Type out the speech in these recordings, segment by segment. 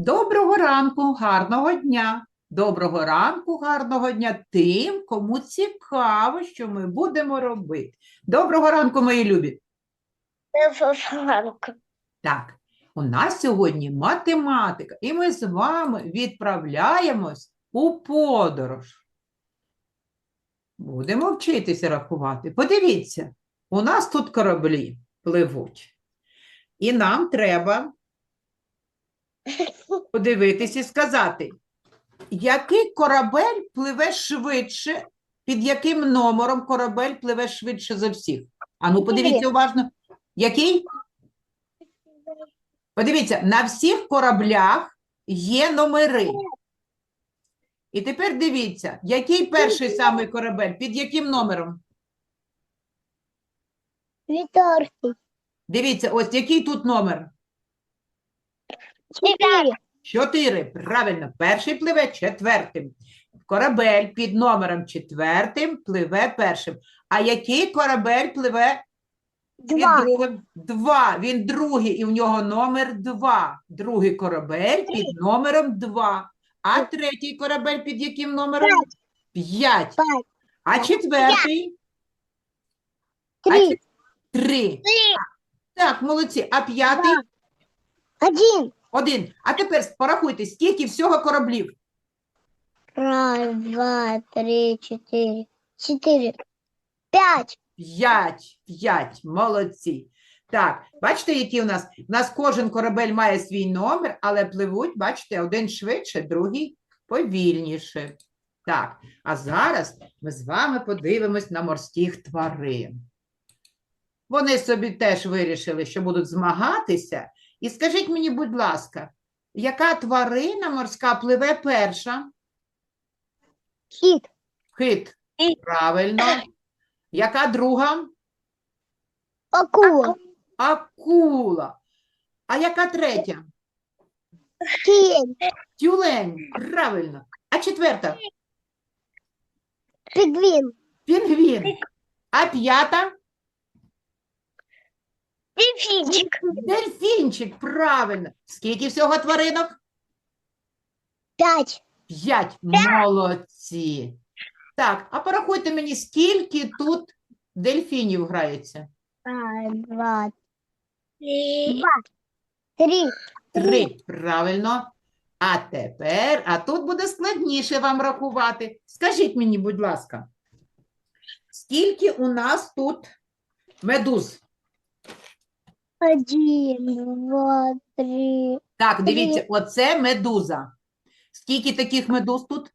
Доброго ранку, гарного дня. Доброго ранку, гарного дня тим, кому цікаво, що ми будемо робити. Доброго ранку, мої любі. Доброго Ранку. Так, у нас сьогодні математика, і ми з вами відправляємось у подорож. Будемо вчитися рахувати. Подивіться, у нас тут кораблі пливуть. І нам треба подивитись і сказати, який корабель пливе швидше, під яким номером корабель пливе швидше за всіх? Ану, подивіться уважно. Який? Подивіться, на всіх кораблях є номери. І тепер дивіться, який перший самий корабель, під яким номером? Четвертый. Дивіться, ось який тут номер? Четыре. Чотири. Правильно, перший пливе четвертим. Корабель під номером четвертим пливе першим. А який корабель пливе під Два. другим? Два. Він другий, і в нього номер два. Другий корабель під номером два. А третій корабель під яким номером? П'ять. Пять. А четвертий? А Три. чет- Три. Три. Так, молодці. А п'ятий? Один. Один. А тепер порахуйте, скільки всього кораблів? Раз, два, три, четыре. Четыре. Пять. П'ять, п'ять, молодці. Так, бачите, які у нас? У нас кожен корабель має свій номер, але пливуть, бачите, один швидше, другий повільніше. Так, а зараз ми з вами подивимось на морських тварин. Вони собі теж вирішили, що будуть змагатися. І скажіть мені, будь ласка, яка тварина морська пливе перша? Кит. Кит. Кит. Правильно. Яка друга? Акула. Акула. А яка третя? Кит. Тюлень. Правильно. А четверта? Пингвин. Пінгвін. А п'ята? Дельфинчик. Дельфінчик. Правильно. Скільки всього тваринок? Пять. П'ять. Молодці. Так, а порахуйте мені, скільки тут дельфінів грається? Два, два. Три. Три. Правильно. А тепер, а тут буде складніше вам рахувати. Скажіть мені, будь ласка, скільки у нас тут медуз? Один, два, три. Так, дивіться, оце медуза. Скільки таких медуз тут?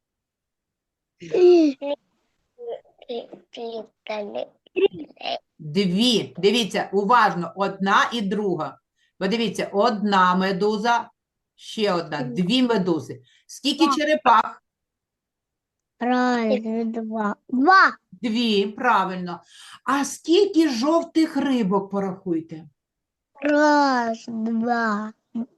Дві. Дивіться, уважно, одна і друга. Подивіться, одна медуза, ще одна, дві медузи. Скільки черепах? Раз, два. Два. Дві, правильно. А скільки жовтих рибок порахуйте? Раз, два,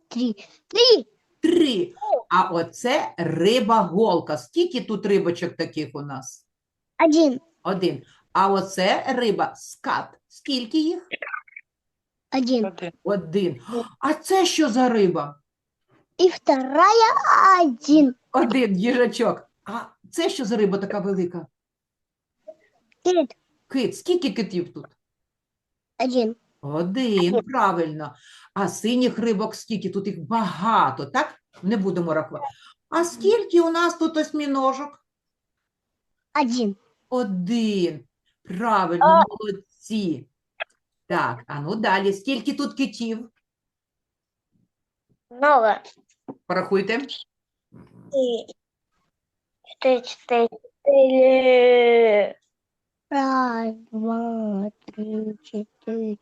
три. Три. Три. А оце риба-голка. Скільки тут рибочок таких у нас? Один. Один. А оце риба скат. Скільки їх? Один. Один. А це що за риба? И вторая один. Один їжачок. А це що за риба така велика? Кит. Кит. Скільки китів тут? Один. Один, правильно. А синіх рибок скільки? Тут їх багато, так? Не будемо рахувати. А скільки у нас тут осьміножок? Один. Один. Правильно, молодці. Так, а ну далі. Скільки тут китів? Много. Порахуйте. Четыре, четыре, четыре. Раз, два, три, четыре.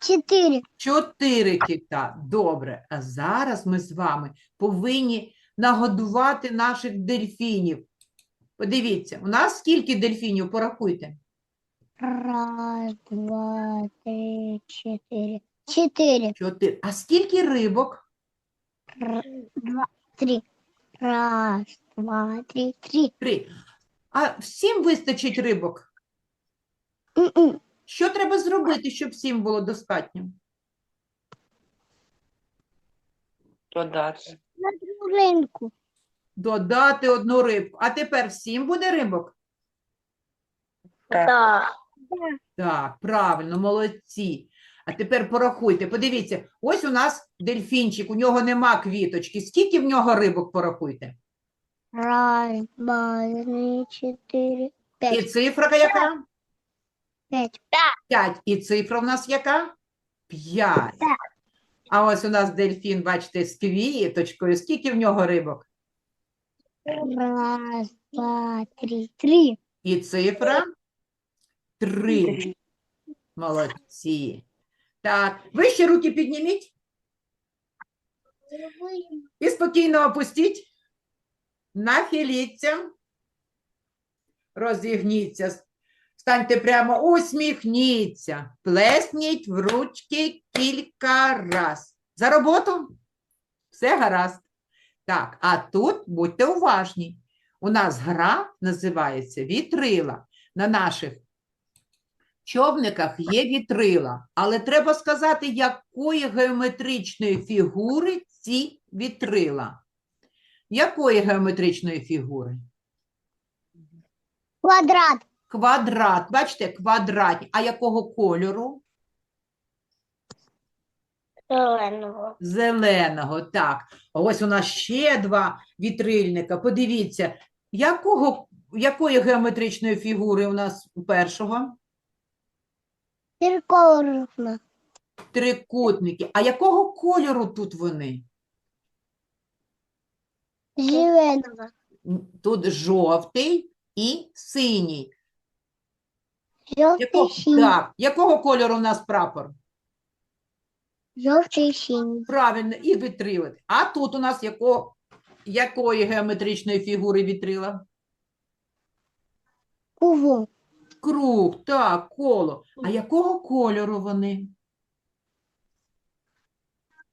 Четыре. Чотири кита. Добре. А зараз ми з вами повинні нагодувати наших дельфінів. Подивіться, у нас скільки дельфінів? Порахуйте. Раз, два, три, четыре. Четыре. Чотири. А скільки рибок? Р- Два, три. Раз, два, три, три. Три. А всім вистачить рибок? М-м. Що треба зробити, щоб всім було достатньо? Подати. ринку. Додати одну рибку. А тепер сім буде рибок? Так. Так, правильно, молодці. А тепер порахуйте. Подивіться, ось у нас дельфінчик, у нього нема квіточки. Скільки в нього рибок порахуйте? Раз, два, три, чотири, І п'ять. цифра яка? П'ять. П'ять. І цифра в нас яка? П'ять. А ось у нас дельфін, бачите, з квіточкою. Скільки в нього рибок? Раз, два, три, три. І цифра три. Молодці. Так, вище руки підніміть і спокійно опустіть. Нахиліться. Розігніться. Станьте прямо, усміхніться. Плесніть в ручки кілька раз. За роботу? Все гаразд. Так, а тут будьте уважні. У нас гра називається вітрила. На наших човниках є вітрила, але треба сказати, якої геометричної фігури ці вітрила. Якої геометричної фігури? Квадрат. Квадрат. Бачите, квадратні. А якого кольору? Зеленого. Зеленого, так. Ось у нас ще два вітрильника. Подивіться, якого, якої геометричної фігури у нас у першого? Цирконовна. Трикутники. А якого кольору тут вони? Зеленого. Тут жовтий і синій. Жовтий, Яко... синій. Так, якого кольору у нас прапор? Жовтий, синій. Правильно, і вітрила. А тут у нас яко... якої геометричної фігури вітрила? Куву. Круг, так, коло. А якого кольору вони?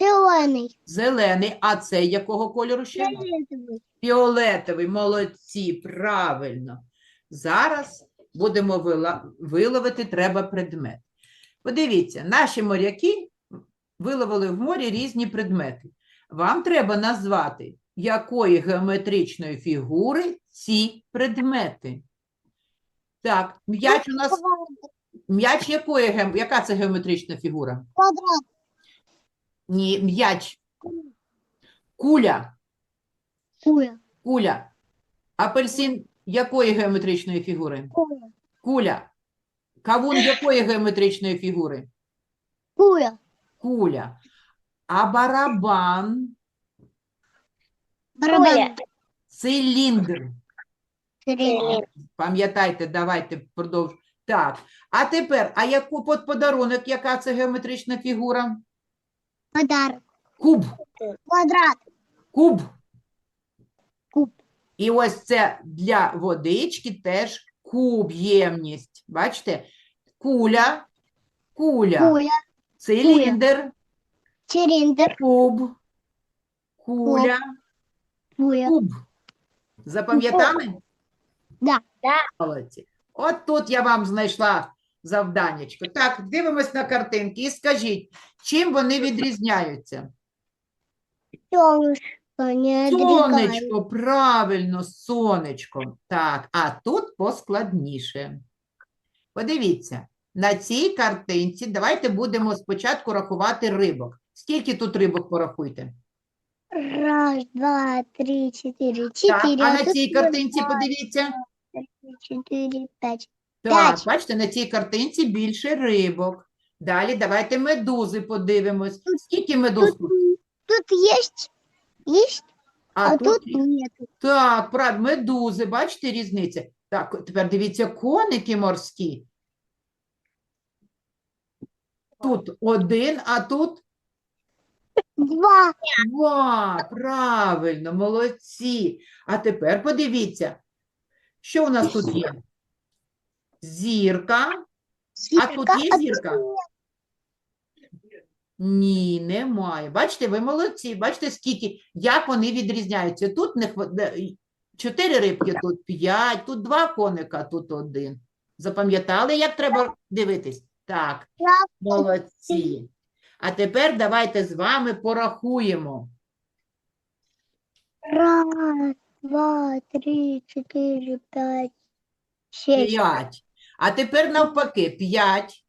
Зелений. Зелений. А це якого кольору ще? Фіолетовий. Фіолетовий, молодці, правильно. Зараз будемо виловити треба предмет. Подивіться, наші моряки виловили в морі різні предмети. Вам треба назвати, якої геометричної фігури ці предмети. Так, м'яч у нас м'яч якої ге- яка це геометрична фігура? Квадрат. Ні, м'яч. Куля. Куя. Куля. Апельсин якої геометричної фігури? Куя. Куля. Кавун якої геометричної фігури? Куя. Куля. А барабан Барабан. циліндр. Циліндр. Пам'ятайте, давайте продовж. Так. А тепер, а яку под подарунок, яка це геометрична фігура? Подарок. Куб. Квадрат. Куб. Куб. І ось це для водички теж куб ємність. Бачите? Куля, куля, Куя. циліндр, Циліндр. куб, куля, Куя. куб. Запам'ятали? Да. Молодці. От тут я вам знайшла завданнячко. Так, дивимось на картинки і скажіть, чим вони відрізняються? Солнышко. Сонечко, правильно, сонечко. Так, а тут поскладніше. Подивіться, на цій картинці давайте будемо спочатку рахувати рибок. Скільки тут рибок порахуйте? Раз, два, три, четыре. Так, Четыре. а на тут цій раз, картинці два, подивіться. три, четыре, пять. Так, П'ять. бачите, на цій картинці більше рибок. Далі давайте медузи подивимось. Скільки медуз Тут, тут? тут есть, А а, тут тут нет. Так, прав, медузи, бачите різницю? Так, тепер дивіться, коники морські. Тут один, а тут Два. два. Правильно, молодці. А тепер подивіться, що у нас тут є? Зірка. А тут є зірка? Ні, немає. Бачите, ви молодці. Бачите, скільки, як вони відрізняються. Тут не чотири рибки, тут п'ять, тут два коника, тут один. Запам'ятали, як треба дивитись? Так, молодці. А тепер давайте з вами порахуємо. Раз, два, три, четыре, пять, шесть, П'ять. А тепер навпаки. П'ять,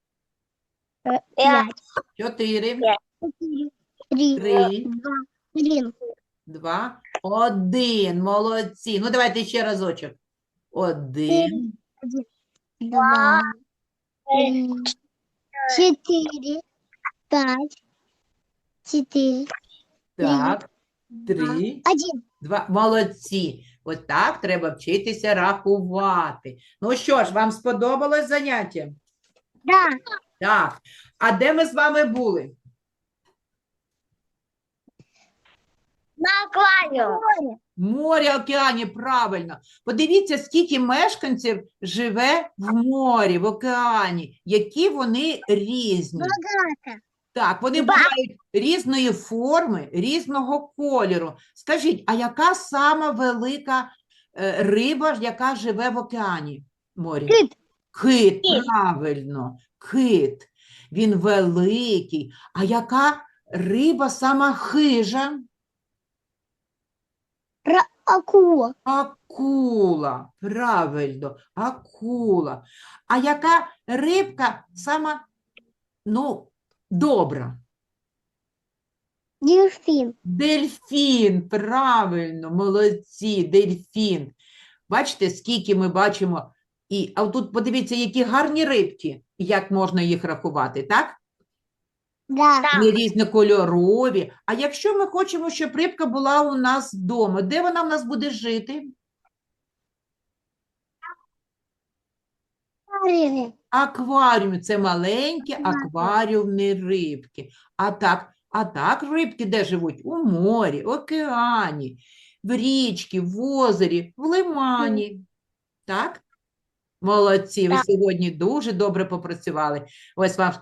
пять, чотири, четыре, три, три, два, один. два, один. Молодці. Ну, давайте ще разочок. Один, Два, три, четыре, пять, четыре, так, три, один. два. Молодці. Ось так треба вчитися рахувати. Ну що ж, вам сподобалось заняття? Да. Так. А де ми з вами були? На аквариум. Море, океані, правильно. Подивіться, скільки мешканців живе в морі, в океані, які вони різні. Так, вони бувають різної форми, різного кольору. Скажіть, а яка сама велика е, риба, яка живе в океані морі? Кит. Кит, правильно, кит. Він великий. А яка риба сама хижа? Акула. Акула, правильно, акула. А яка рибка сама, ну, добра? Дельфин. Дельфін, правильно, молодці, дельфін. Бачите, скільки ми бачимо. І, а тут подивіться, які гарні рибки, як можна їх рахувати, так? Да. Вони різнокольорові. А якщо ми хочемо, щоб рибка була у нас вдома, де вона в нас буде жити? Акваріум це маленькі акваріумні рибки. А так, а так рибки де живуть? У морі, океані, в річці, в озері, в лимані. Так? Молодці, ви сьогодні дуже добре попрацювали. Ось вам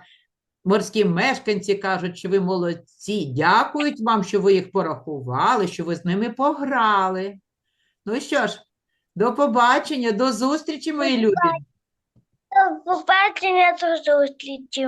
морські мешканці кажуть, що ви молодці. Дякують вам, що ви їх порахували, що ви з ними пограли. Ну що ж, до побачення, до зустрічі, мої любі. Побачення до зустрічі.